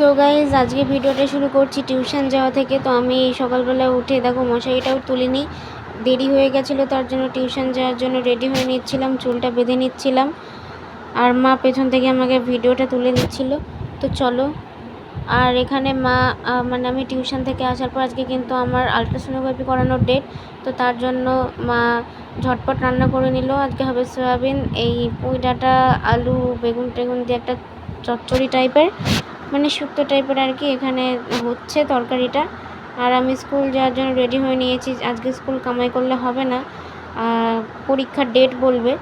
So guys আজকে ভিডিওটা শুরু করছি টিউশন যাওয়া থেকে। তো আমি সকালবেলা উঠে, দেখো মশারিটাও তুলিনি। দেরি হয়ে গেছিল, তার জন্য টিউশন যাওয়ার জন্য রেডি হয়ে নিচ্ছিলাম, চুলটা বেঁধে নিচ্ছিলাম। আর মা পেছন থেকে আমাকে ভিডিওটা তুলে নিচ্ছিল তো চলো, আর এখানে মা মানে আমি টিউশন থেকে আসার পর আজকে কিন্তু আমার আলট্রাসোনোগ্রাফি করানোর ডেট তো তার জন্য মা ঝটপট রান্না করে নিল। আজকে হবে সয়াবিন, এই পুঁই ডাঁটা আলু বেগুন টেগুন দিয়ে একটা চচ্চড়ি টাইপের মানে শুক্তো টাইপের আর কি এখানে হচ্ছে তরকারিটা। আর আমি স্কুল যাওয়ার জন্য রেডি হয়ে নিয়েছি, আজকে স্কুল কামাই করলে হবে না। পরীক্ষার ডেট বলবে।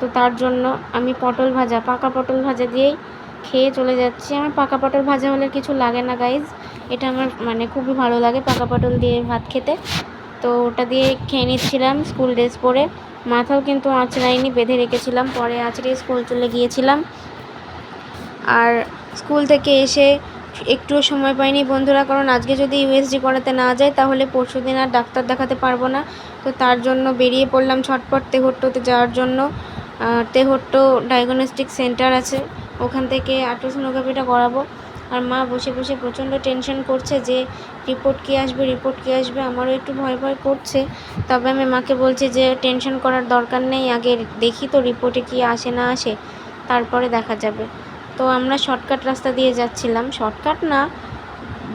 তো তার জন্য আমি পটল ভাজা, পাকা পটল ভাজা দিয়েই খেয়ে চলে যাচ্ছি। আমার পাকা পটল ভাজা হলে কিছু লাগে না গাইজ এটা আমার মানে খুবই ভালো লাগে পাকা পটল দিয়ে ভাত খেতে। তো ওটা দিয়ে খেয়ে নিচ্ছিলাম স্কুল ড্রেস পরে। মাথাও কিন্তু আঁচড়াইনি, বেঁধে রেখেছিলাম। পরে আঁচড়িয়ে স্কুল চলে গিয়েছিলাম। আর স্কুল থেকে এসে একটুও সময় পাইনি। বন্ধুরা, কারণ আজকে যদি ইউএসজি করাতে না যাই তাহলে পরশু দিন আর ডাক্তার দেখাতে পারব না। তো তার জন্য বেরিয়ে পড়লাম ছটপট তেহট্টোতে যাওয়ার জন্য। তেহট্টো ডায়াগনস্টিক সেন্টার আছে। ওখান থেকে আল্ট্রাসোনোগ্রাফিটা করাবো। আর মা বসে বসে প্রচণ্ড টেনশন করছে যে, রিপোর্ট কী আসবে, রিপোর্ট কী আসবে? আমারও একটু ভয় ভয় করছে। তবে আমি মাকে বলছি যে, টেনশন করার দরকার নেই। আগে দেখি তো রিপোর্টে কী আসে না আসে। তারপরে দেখা যাবে। তো আমরা শর্টকাট রাস্তা দিয়ে যাচ্ছিলাম। শর্টকাট না,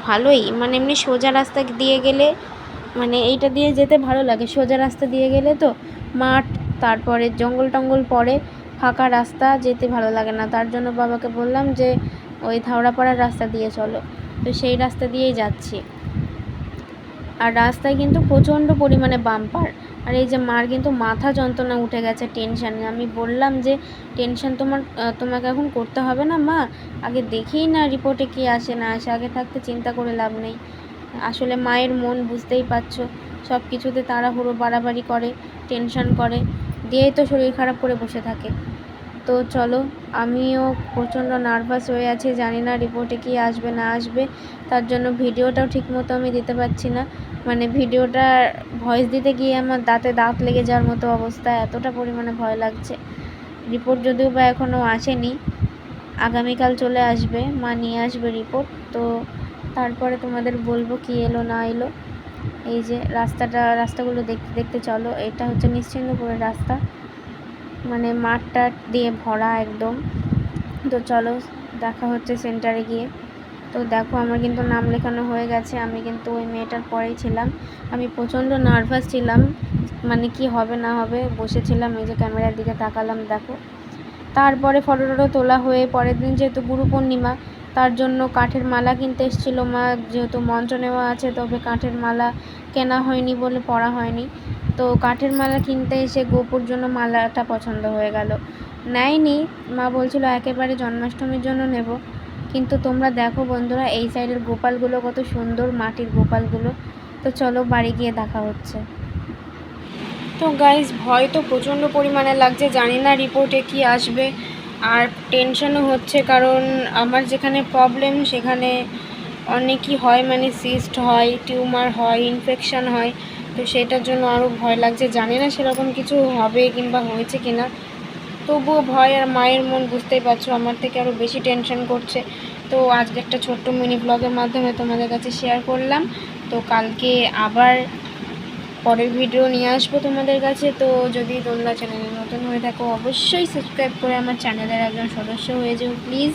ভালোই। মানে এমনি সোজা রাস্তা দিয়ে গেলে মানে এইটা দিয়ে যেতে ভালো লাগে। সোজা রাস্তা দিয়ে গেলে তো মাঠ, তারপরে জঙ্গল টঙ্গল পরে ফাঁকা রাস্তা, যেতে ভালো লাগে না। তার জন্য বাবাকে বললাম যে, ওই থাওড়াপাড়ার রাস্তা দিয়ে চলো। তো সেই রাস্তা দিয়েই যাচ্ছি। আর রাস্তায় কিন্তু প্রচণ্ড পরিমাণে বাম্পার। আর এই যে মার কিন্তু মাথা যন্ত্রণা উঠে গেছে টেনশানে আমি বললাম যে টেনশান তোমার তোমাকে এখন করতে হবে না, মা? আগে দেখেই না রিপোর্টে কি আসে, না আসে। আগে থাকতে চিন্তা করে লাভ নেই। আসলে মায়ের মন বুঝতেই পারছ সব কিছুতে তাড়াহুড়ো, বাড়াবাড়ি করে টেনশন করে। দিয়েই তো শরীর খারাপ করে বসে থাকে। তো চলো, আমিও প্রচণ্ড নার্ভাস হয়ে আছি, জানি না রিপোর্টে কি আসবে, না আসবে। তার জন্য ভিডিওটাও ঠিকমতো আমি দিতে পারছি না। মানে ভিডিওটা ভয়েস দিতে গিয়ে আমার দাঁতে দাঁত লেগে যাওয়ার মতো অবস্থা, এতটা পরিমাণে ভয় লাগছে। রিপোর্ট যদিও বা এখনও আসেনি, আগামীকাল চলে আসবে, মা নিয়ে আসবে রিপোর্ট। তো তারপরে তোমাদের বলব কি এলো, না এলো। এই যে রাস্তাটা, রাস্তাগুলো দেখতে দেখতে চলো, এটা হচ্ছে নিশ্চিন্দপুরের রাস্তা। মানে মাঠ টাট দিয়ে ভরা একদম। তো চলো, দেখা হচ্ছে সেন্টারে গিয়ে। তো দেখো, আমার কিন্তু নাম লেখানো হয়ে গেছে। আমি কিন্তু ওই মেয়েটার পরেই ছিলাম। আমি প্রচণ্ড নার্ভাস ছিলাম মানে কি হবে না হবে, বসেছিলাম এই যে ক্যামেরার দিকে তাকালাম, দেখো। তারপরে ফটো টটো তোলা হয়ে পরের দিন যেহেতু গুরু পূর্ণিমা তার জন্য কাঠের মালা কিনতে এসেছিল মা। যেহেতু মন্ত্র নেওয়া আছে, তবে কাঠের মালা কেনা হয়নি বলে পরা হয়নি। তো কাঠের মালা কিনতে এসে গোপুর জন্য মালাটা পছন্দ হয়ে গেল। নেয়নি, মা বলছিল একেবারে জন্মাষ্টমীর জন্য নেব। কিন্তু তোমরা দেখো বন্ধুরা, এই সাইডের গোপালগুলো কত সুন্দর, মাটির গোপালগুলো। তো চলো বাড়ি গিয়ে দেখা হচ্ছে। তো গাইজ ভয় তো প্রচণ্ড পরিমাণে লাগছে, জানি না রিপোর্টে কি আসবে। আর টেনশনও হচ্ছে, কারণ আমার যেখানে প্রবলেম সেখানে অনেকই হয় মানে সিস্ট হয় টিউমার হয় ইনফেকশান হয়। তো সেটার জন্য আরও ভয় লাগছে। জানি না সেরকম কিছু হবে কিংবা হয়েছে কি না তবুও ভয় আর মায়ের মন বুঝতেই পারছ, আমার থেকে আরও বেশি টেনশন করছে। তো আজকে একটা ছোট্ট মিনি ব্লগের মাধ্যমে তোমাদের কাছে শেয়ার করলাম। তো কালকে আবার পরের ভিডিও নিয়ে আসব তোমাদের কাছে। তো যদি তোমরা চ্যানেলে নতুন হয়ে থাকো, অবশ্যই সাবস্ক্রাইব করে আমার চ্যানেলের একজন সদস্য হয়ে যেও প্লিজ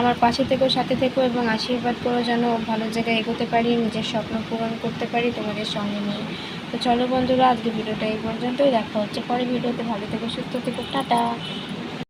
আমার পাশে থেকো, সাথে থেকো এবং আশীর্বাদ করো যেন ভালো জায়গায় এগোতে পারি, নিজের স্বপ্ন পূরণ করতে পারি তোমাদের সঙ্গে নিয়ে। তো চলো বন্ধুরা আজকে ভিডিওটা এই পর্যন্তই। দেখা হচ্ছে পরে ভিডিওতে ভালো থেকো, সুস্থ থেকো। টাটা।